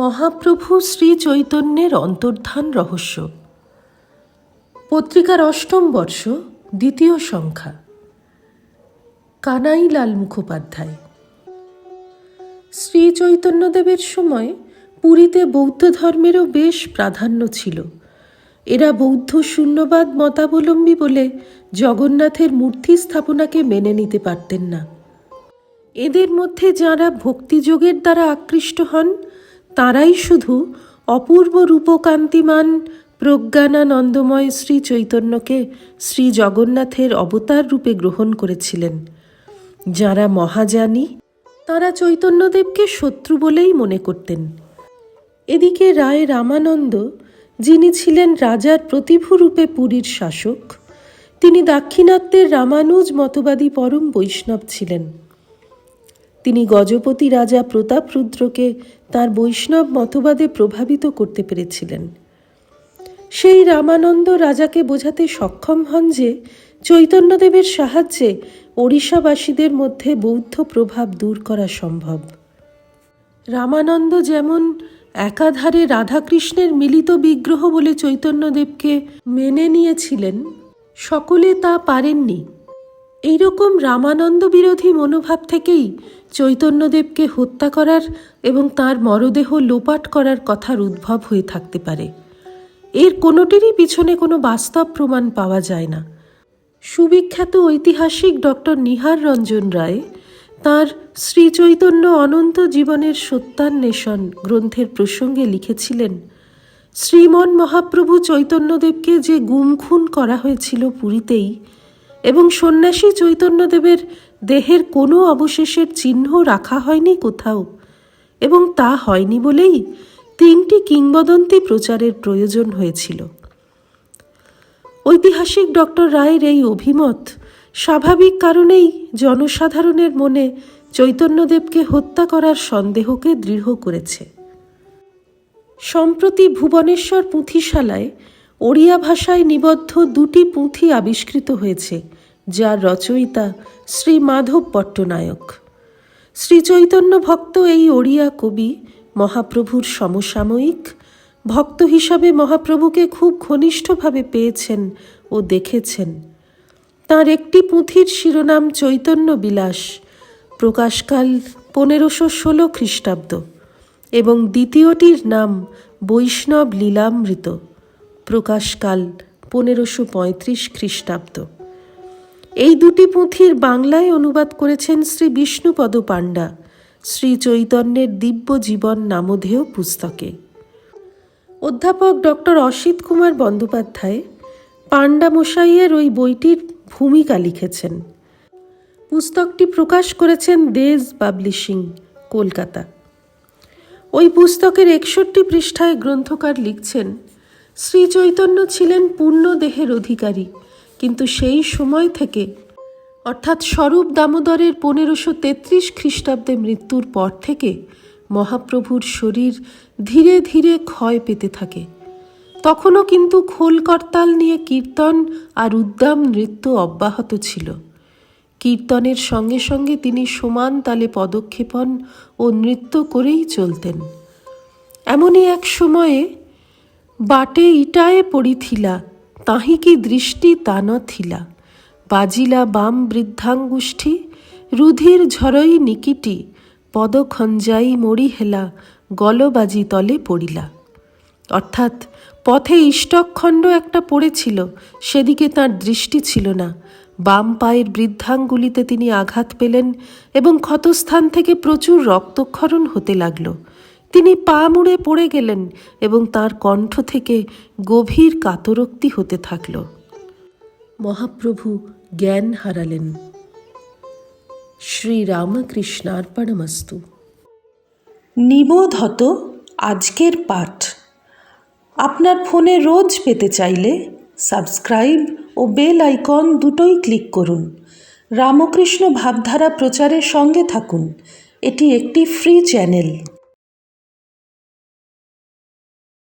মহাপ্রভু শ্রী চৈতন্যের অন্তর্ধান রহস্য। পত্রিকার অষ্টম বর্ষ, দ্বিতীয় সংখ্যা। কানাইলাল মুখোপাধ্যায়। শ্রী চৈতন্যদেবের সময় পুরীতে বৌদ্ধ ধর্মেরও বেশ প্রাধান্য ছিল। এরা বৌদ্ধ শূন্যবাদ মতাবলম্বী বলে জগন্নাথের মূর্তি স্থাপনাকে মেনে নিতে পারতেন না। এদের মধ্যে যাঁরা ভক্তিযোগের দ্বারা আকৃষ্ট হন তারাই শুধু অপূর্ব রূপকান্তিমান প্রজ্ঞানানন্দময় শ্রী চৈতন্যকে শ্রী জগন্নাথের অবতার রূপে গ্রহণ করেছিলেন। যারা মহাজানী তারা চৈতন্যদেবকে শত্রু বলেই মনে করতেন। এদিকে রায় রামানন্দ, যিনি ছিলেন রাজার প্রতিভূরূপে পুরীর শাসক, তিনি দাক্ষিণাত্যের রামানুজ মতবাদী পরম বৈষ্ণব ছিলেন। তিনি গজপতি রাজা প্রতাপরুদ্রকে তার বৈষ্ণব মতবাদে প্রভাবিত করতে পেরেছিলেন। সেই রামানন্দ রাজাকে বোঝাতে সক্ষম হন যে, চৈতন্যদেবের সাহায্যে ওড়িশাবাসীদের মধ্যে বৌদ্ধ প্রভাব দূর করা সম্ভব। রামানন্দ যেমন একাধারে রাধাকৃষ্ণের মিলিত বিগ্রহ বলে চৈতন্যদেবকে মেনে নিয়েছিলেন, সকলে তা পারেননি। এইরকম রামানন্দ বিরোধী মনোভাব থেকেই চৈতন্যদেবকে হত্যা করার এবং তার মরদেহ লোপাট করার কথার উদ্ভব হয়ে থাকতে পারে। এর কোনোটিরই পিছনে কোনো বাস্তব প্রমাণ পাওয়া যায় না। সুবিখ্যাত ঐতিহাসিক ডক্টর নিহার রঞ্জন রায় তার শ্রীচৈতন্য অনন্ত জীবনের সত্যান্বেষণ গ্রন্থের প্রসঙ্গে লিখেছিলেন, শ্রীমন মহাপ্রভু চৈতন্যদেবকে যে গুমখুন করা হয়েছিল পুরীতেই এবং সন্ন্যাসী চৈতন্যদেবের দেহের কোনো অবশেষের চিহ্ন রাখা হয়নি কোথাও, এবং তা হয়নি বলেই তিনটি কিংবদন্তি প্রচারের প্রয়োজন হয়েছিল। ঐতিহাসিক ডক্টর রায়ের এই অভিমত স্বাভাবিক কারণেই জনসাধারণের মনে চৈতন্যদেবকে হত্যা করার সন্দেহকে দৃঢ় করেছে। সম্প্রতি ভুবনেশ্বর পুঁথিশালায় ওড়িয়া ভাষায় নিবদ্ধ দুটি পুঁথি আবিষ্কৃত হয়েছে, যার রচয়িতা শ্রী মাধব পট্টনায়ক। শ্রী চৈতন্য ভক্ত এই ওড়িয়া কবি মহাপ্রভুর সমসাময়িক, ভক্ত হিসাবে মহাপ্রভুকে খুব ঘনিষ্ঠভাবে পেয়েছেন ও দেখেছেন। তার একটি পুঁথির শিরোনাম চৈতন্য বিলাস, প্রকাশকাল পনেরোশো ষোলো খ্রিস্টাব্দ, এবং দ্বিতীয়টির নাম বৈষ্ণব লীলামৃত। প্রকাশকাল পনেরোশো পঁয়ত্রিশ খ্রিস্টাব্দ। এই দুটি পুঁথির বাংলায় অনুবাদ করেছেন শ্রী বিষ্ণুপদ পাণ্ডা, শ্রী চৈতন্যের দিব্য জীবন নামধেয় পুস্তকে। অধ্যাপক ডক্টর অসিত কুমার বন্দ্যোপাধ্যায় পাণ্ডা মশাইয়ের ওই বইটির ভূমিকা লিখেছেন। পুস্তকটি প্রকাশ করেছেন দেজ পাবলিশিং, কলকাতা। ওই পুস্তকের একষট্টি পৃষ্ঠায় গ্রন্থকার লিখছেন শ্রী চৈতন্য ছিলেন পূর্ণ দেহের অধিকারী, কিন্তু সেই সময় থেকে, অর্থাৎ স্বরূপ দামোদরের পনেরোশো তেত্রিশ খ্রিস্টাব্দে মৃত্যুর পর থেকে, মহাপ্রভুর শরীর ধীরে ধীরে ক্ষয় পেতে থাকে। তখনও কিন্তু খোল করতাল নিয়ে কীর্তন আর উদ্দাম নৃত্য অব্যাহত ছিল। কীর্তনের সঙ্গে সঙ্গে তিনি সমান তালে পদক্ষেপণ ও নৃত্য করেই চলতেন। এমনই এক সময়ে বাটে ইটায়ে পড়িথিলা তাহি কি দৃষ্টি তান থিলা। বাজিলা বাম বৃদ্ধাঙ্গুষ্ঠী, রুধির ঝরই নিকিটি, পদখঞ্জাই মরি হেলা, গলবাজি তলে পড়িলা। অর্থাৎ পথে ইষ্টকখণ্ড একটা পড়েছিল, সেদিকে তার দৃষ্টি ছিল না। বাম পায়ের বৃদ্ধাঙ্গুলিতে তিনি আঘাত পেলেন এবং ক্ষতস্থান থেকে প্রচুর রক্তক্ষরণ হতে লাগল। তিনি পা মুড়ে পড়ে গেলেন এবং তার কণ্ঠ থেকে গভীর কাতরোক্তি হতে থাকল। মহাপ্রভু জ্ঞান হারালেন। শ্রীরামকৃষ্ণার্পণমস্তু। নিবোধ হত আজকের পাঠ। আপনার ফোনে রোজ পেতে চাইলে সাবস্ক্রাইব ও বেল আইকন দুটোই ক্লিক করুন। রামকৃষ্ণ ভাবধারা প্রচারের সঙ্গে থাকুন। এটি একটি ফ্রি চ্যানেল।